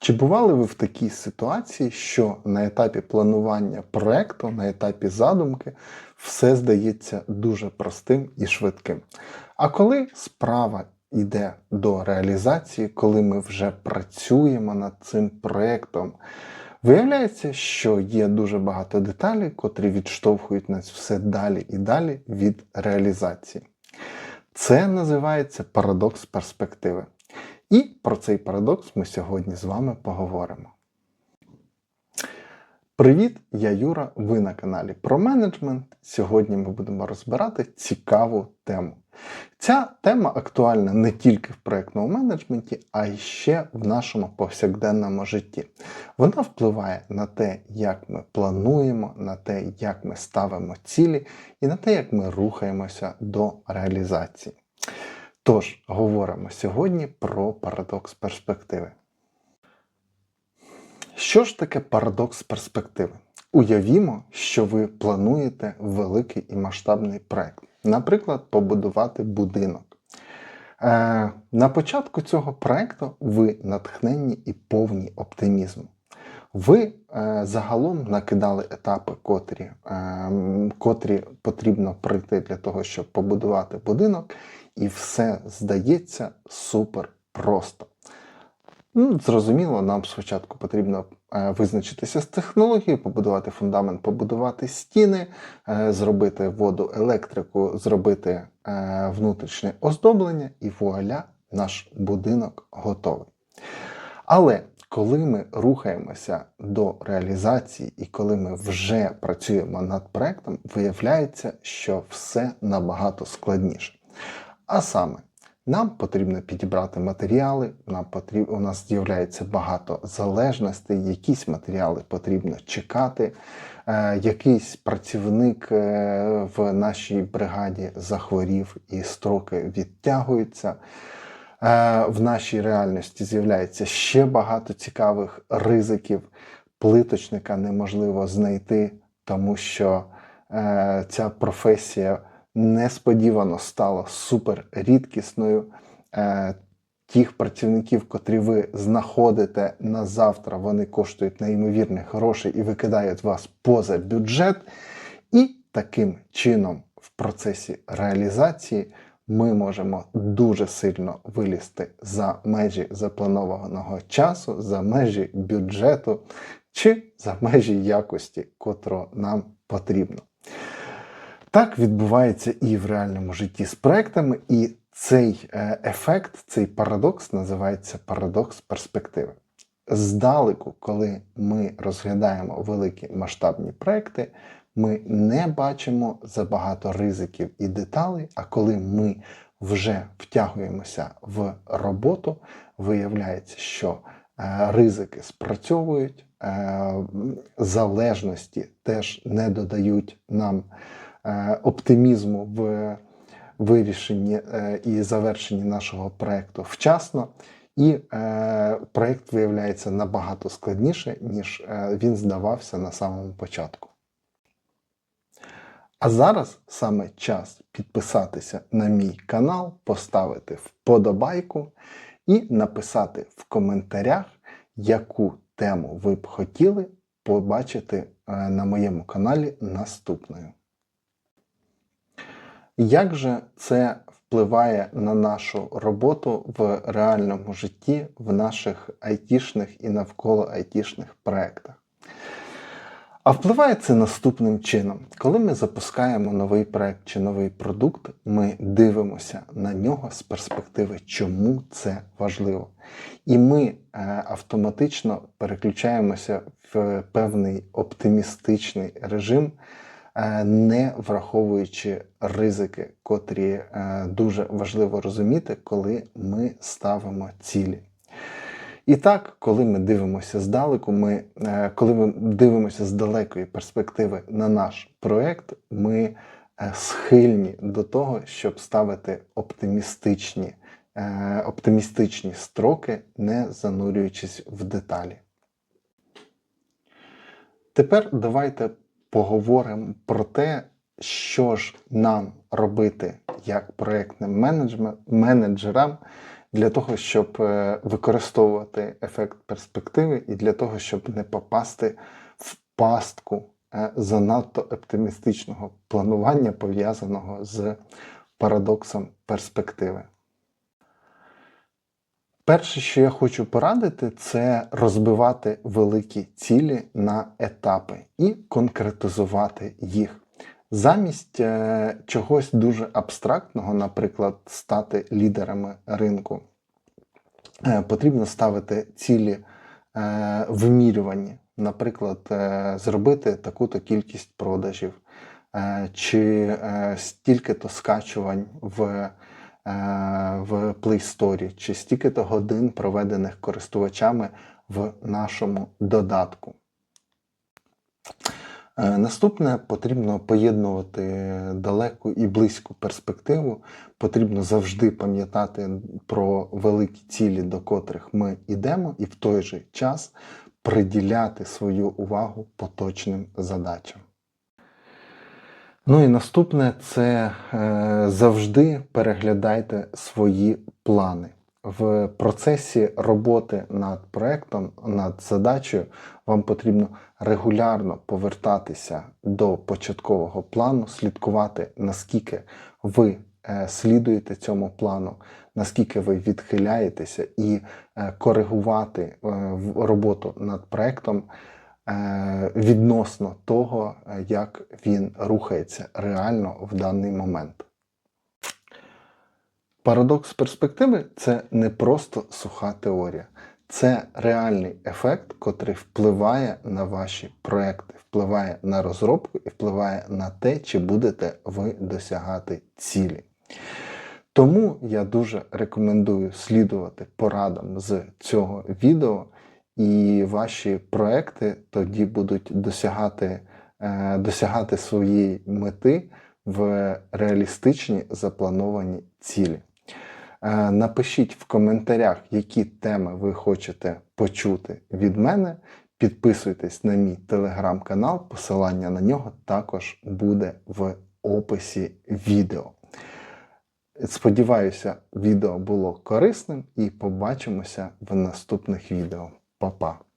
Чи бували ви в такій ситуації, що на етапі планування проекту, на етапі задумки, все здається дуже простим і швидким? А коли справа йде до реалізації, коли ми вже працюємо над цим проектом, виявляється, що є дуже багато деталей, котрі відштовхують нас все далі і далі від реалізації. Це називається парадокс перспективи. І про цей парадокс ми сьогодні з вами поговоримо. Привіт, я Юра. Ви на каналі про менеджмент. Сьогодні ми будемо розбирати цікаву тему. Ця тема актуальна не тільки в проєктному менеджменті, а й ще в нашому повсякденному житті. Вона впливає на те, як ми плануємо, на те, як ми ставимо цілі, і на те, як ми рухаємося до реалізації. Тож, говоримо сьогодні про парадокс перспективи. Що ж таке парадокс перспективи? Уявімо, що ви плануєте великий і масштабний проект, наприклад, побудувати будинок. Е, на початку цього проекту ви натхненні і повні оптимізму. Ви е, загалом накидали етапи, котрі, е, котрі потрібно пройти для того, щоб побудувати будинок, і все здається супер просто. Ну, Зрозуміло, нам спочатку потрібно е, визначитися з технологією, побудувати фундамент, побудувати стіни, е, зробити воду, електрику, зробити е, внутрішнє оздоблення, і вуаля, наш будинок готовий. Але коли ми рухаємося до реалізації і коли ми вже працюємо над проектом, виявляється, що все набагато складніше. А саме, нам потрібно підібрати матеріали, нам потрібно, у нас з'являється багато залежностей, якісь матеріали потрібно чекати, е, якийсь працівник е, в нашій бригаді захворів і строки відтягуються. Е, в нашій реальності з'являється ще багато цікавих ризиків. Плиточника неможливо знайти, тому що е, ця професія несподівано стала супер рідкісною. Е, Тих працівників, котрі ви знаходите на завтра, вони коштують неймовірних грошей і викидають вас поза бюджет. І таким чином, в процесі реалізації, ми можемо дуже сильно вилізти за межі запланованого часу, за межі бюджету чи за межі якості, котро нам потрібно. Так відбувається і в реальному житті з проектами, і цей е, ефект, цей парадокс називається парадокс перспективи. Здалеку, коли ми розглядаємо великі масштабні проекти, ми не бачимо забагато ризиків і деталей, а коли ми вже втягуємося в роботу, виявляється, що е, ризики спрацьовують, е, залежності теж не додають нам е, оптимізму в вирішенні і завершенні нашого проєкту вчасно. І е, проєкт виявляється набагато складніше, ніж е, він здавався на самому початку. А зараз саме час підписатися на мій канал, поставити вподобайку і написати в коментарях, яку тему ви б хотіли побачити е, на моєму каналі наступною. Як же це впливає на нашу роботу в реальному житті, в наших айтішних і навколо айтішних проєктах? А впливає це наступним чином. Коли ми запускаємо новий проект чи новий продукт, ми дивимося на нього з перспективи, чому це важливо. І ми е, автоматично переключаємося в певний оптимістичний режим, не враховуючи ризики, котрі е, дуже важливо розуміти, коли ми ставимо цілі. І так, коли ми дивимося здалеку, ми, е, коли ми дивимося з далекої перспективи на наш проєкт, ми е, схильні до того, щоб ставити оптимістичні, е, оптимістичні строки, не занурюючись в деталі. Тепер давайте поговоримо про те, що ж нам робити як проєктним менеджерам для того, щоб е, використовувати ефект перспективи, і для того, щоб не попасти в пастку е, занадто оптимістичного планування, пов'язаного з парадоксом перспективи. Перше, що я хочу порадити, це розбивати великі цілі на етапи і конкретизувати їх. Замість е, чогось дуже абстрактного, наприклад, стати лідерами ринку, е, потрібно ставити цілі е, вимірювані, наприклад, зробити таку-то кількість продажів, чи стільки-то скачувань в, в Play Store, чи стільки-то годин проведених користувачами в нашому додатку. Е, Наступне потрібно поєднувати далеку і близьку перспективу. Потрібно завжди пам'ятати про великі цілі, до котрих ми йдемо, і в той же час приділяти свою увагу поточним задачам. Ну і наступне це е, завжди переглядайте свої плани. В процесі роботи над проектом, над задачею, вам потрібно регулярно повертатися до початкового плану, слідкувати, наскільки ви е, слідуєте цьому плану, наскільки ви відхиляєтеся, і е, коригувати роботу над проектом відносно того, е, як він рухається реально в даний момент. Парадокс перспективи це не просто суха теорія, це реальний ефект, котрий впливає на ваші проекти, впливає на розробку і впливає на те, чи будете ви досягати цілі. Тому я дуже рекомендую слідувати порадам з цього відео, і ваші проекти тоді будуть досягати, е, досягати своєї мети в реалістичні заплановані цілі. Е, Напишіть в коментарях, які теми ви хочете почути від мене. Підписуйтесь на мій телеграм-канал, посилання на нього також буде в описі відео. Сподіваюся, відео було корисним і побачимося в наступних відео. papá.